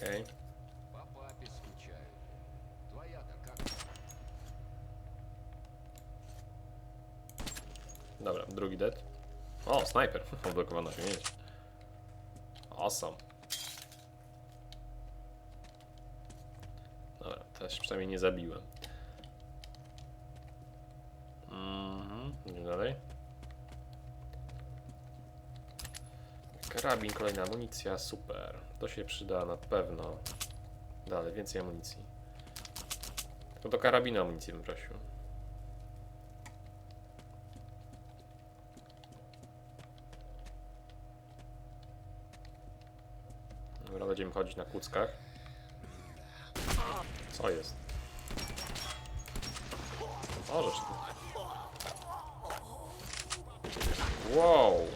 Okej. По папе скучаю. Твоя-то как? Dobra, drugi dead. O, snajper. Odblokowana osiągnięcie. Awesome. Dobra, też przynajmniej nie zabiłem. Karabin, kolejna amunicja, super. To się przyda na pewno. Dalej, więcej amunicji. Tylko do karabinu amunicji bym prosił. Dobra, będziemy chodzić na kuckach. Co jest? O, żeż ty. Wow!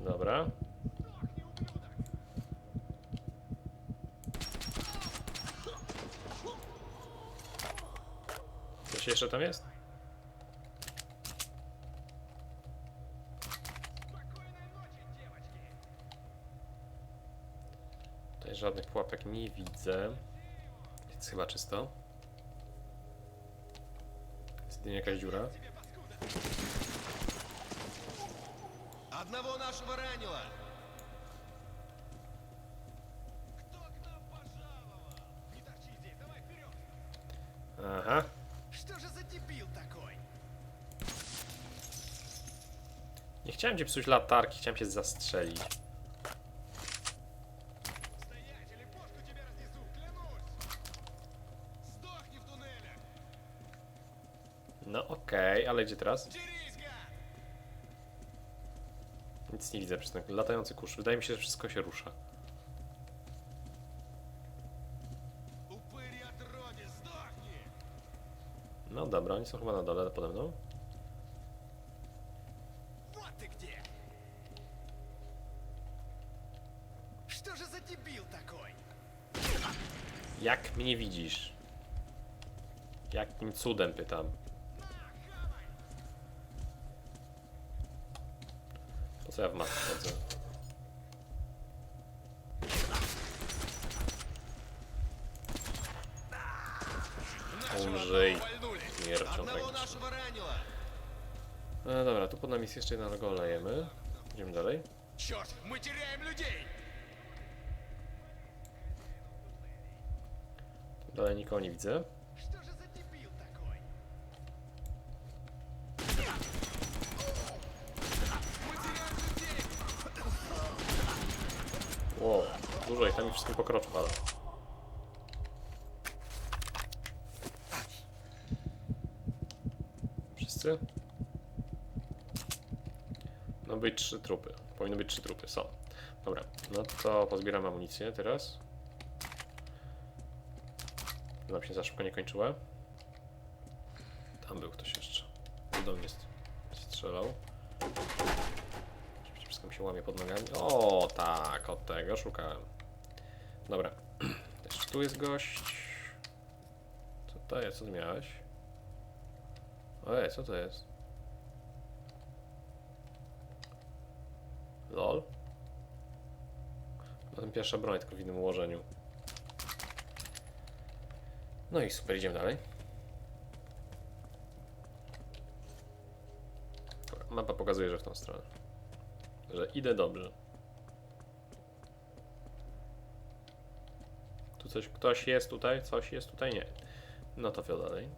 Dobra. Coś jeszcze tam jest? Tutaj żadnych pułapek nie widzę. Jest chyba czysto. Jest jedynie jakaś dziura. Одного нашего ранило. Кто к нам пожаловал? Не торчи здесь, давай вперед. Aha. Что же за дебил такой? Nie chciałem cię psuć latarki, chciałem cię zastrzelić. Стоять или бошку тебе разнесу, клянусь. Сдохни в туннеле. No okej, ale gdzie teraz? Дерись, гад! Nic nie widzę przez ten latający kurz. Wydaje mi się, że wszystko się rusza. No dobra, oni są chyba na dole pode mną. Jak mnie widzisz? Jakim cudem pytam? co ja w masce chodzę? Umrzyj. Śmiercią Одного tragiczną. нашего ранило. No dobra, tu pod nami jest jeszcze jedna go olejemy. Idziemy dalej. Черт, мы теряем людей! Dalej nikogo nie widzę. Wszystkim po kroczu pada. Wszyscy? No być trzy trupy. Powinny być trzy trupy, są. Dobra, no to pozbieram amunicję teraz. Nam się za szybko nie kończyła. Tam był ktoś jeszcze. Do mnie st- strzelał. Wszystko mi się łamie pod nogami. O, tak, od tego szukałem. Dobra. Jeszcze tu jest gość. Co to jest? Co ty miałeś? Ojej, co to jest? Lol. No ten pierwsza broń, tylko w innym ułożeniu. No i super, idziemy dalej. Mapa pokazuje, że w tą stronę że idę dobrze. Tu coś, ktoś jest tutaj? Coś jest tutaj? Nie. No to wio dalej.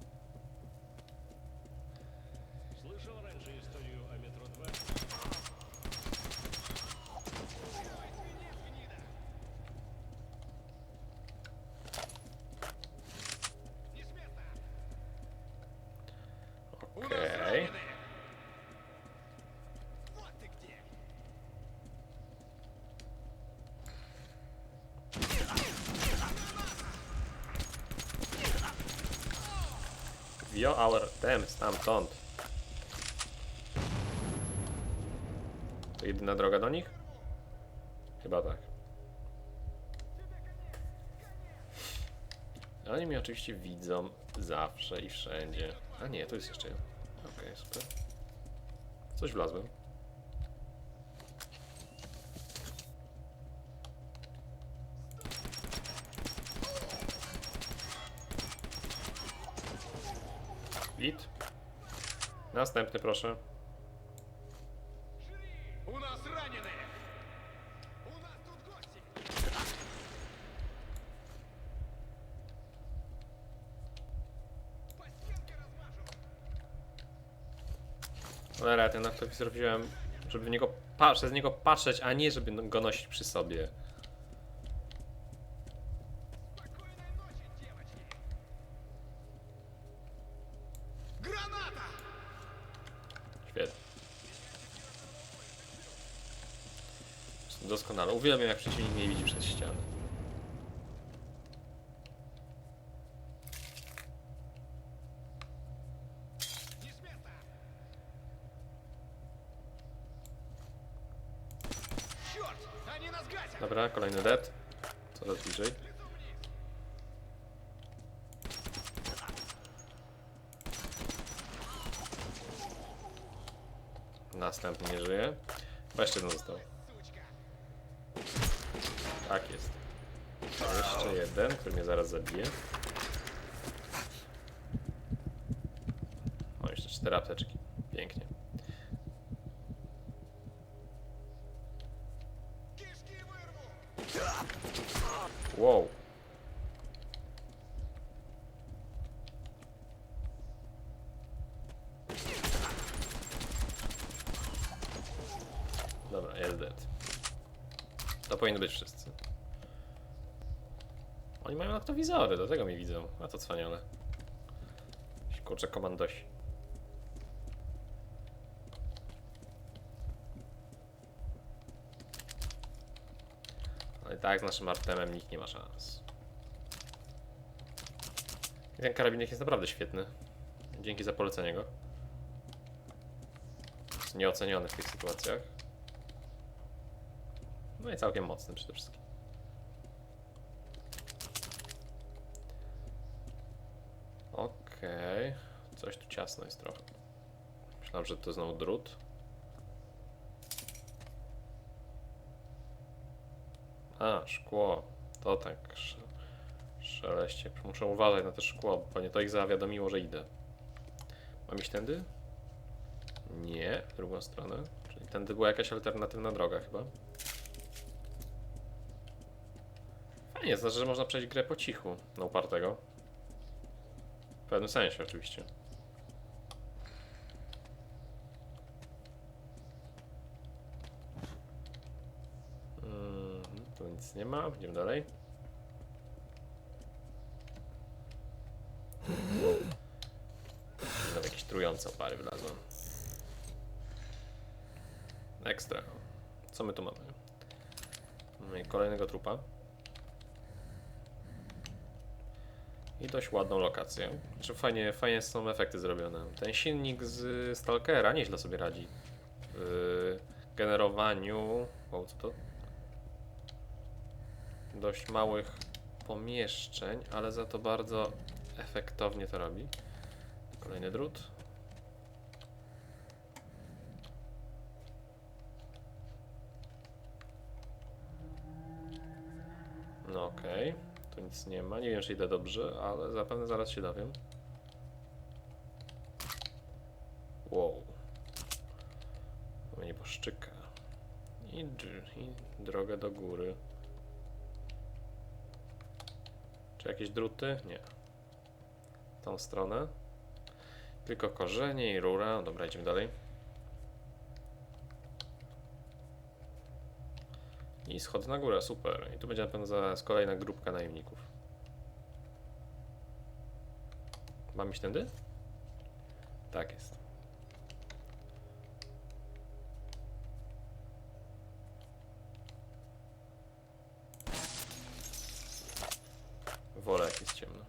Wio our tem stamtąd. To jedyna droga do nich? Chyba tak. Oni mnie oczywiście widzą zawsze i wszędzie. A nie, tu jest jeszcze jeden. Okej, super. W Coś wlazłem. Git. Następny, proszę. У нас раненые! У нас тут гости! По стенке размажу! Cholera, ten aktowizor wziąłem, żeby w niego pa- przez niego patrzeć, a nie żeby go nosić przy sobie. doskonale. Uwielbiam jak przeciwnik mnie widzi przez ścianę. Dobra, kolejny dead. Coraz bliżej. Następny nie żyje. Chyba jeszcze jeden został. Tak jest. Jeszcze jeden, który mnie zaraz zabije. O, jeszcze cztery apteczki. Pięknie. Wow. Dobra, jest dead. To powinno być wszyscy. Oni mają aktowizory, do tego mnie widzą. A to cwaniale. Ci Kurczę, komandosi. Ale i tak z naszym Artemem nikt nie ma szans. I ten karabinek jest naprawdę świetny. Dzięki za polecenie go. Jest nieoceniony w tych sytuacjach. No i całkiem mocny przede wszystkim. Okej. Coś tu ciasno jest trochę. Myślałem, że to znowu drut. A, szkło. To tak sz szeleście. Muszę uważać na to szkło, bo nie to ich zawiadomiło, że idę. Mam iść tędy? Nie, w drugą stronę. Czyli tędy była jakaś alternatywna droga chyba. Fajnie, znaczy, że można przejść grę po cichu na upartego. W pewnym sensie oczywiście. Mhm, tu nic nie ma, idziemy dalej. Nawet jakieś trujące opary wlazły. Ekstra. Co my tu mamy? Mamy kolejnego trupa. I dość ładną lokację. Znaczy fajnie, fajnie są efekty zrobione. Ten silnik z Stalkera nieźle sobie radzi. W generowaniu... O, co to? Dość małych pomieszczeń, ale za to bardzo efektownie to robi. Kolejny drut. No okej, tu nic nie ma. Nie wiem, czy idę dobrze, ale zapewne zaraz się dowiem. Wow. To mnie poszczyka. I, I drogę do góry. Jakieś druty? Nie. Tą stronę. Tylko korzenie i rura. Dobra, idziemy dalej. I schody na górę, super. I tu będzie na pewno zaraz kolejna grupka najemników. Mam iść tędy? Tak jest. Wolę jak jest ciemno.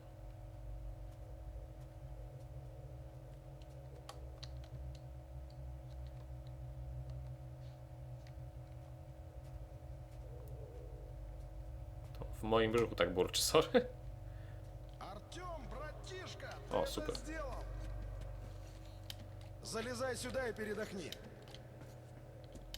To w moim brzuchu tak burczy, sorry. Артем, братишка, О, ты супер. это сделал! Залезай сюда и передохни.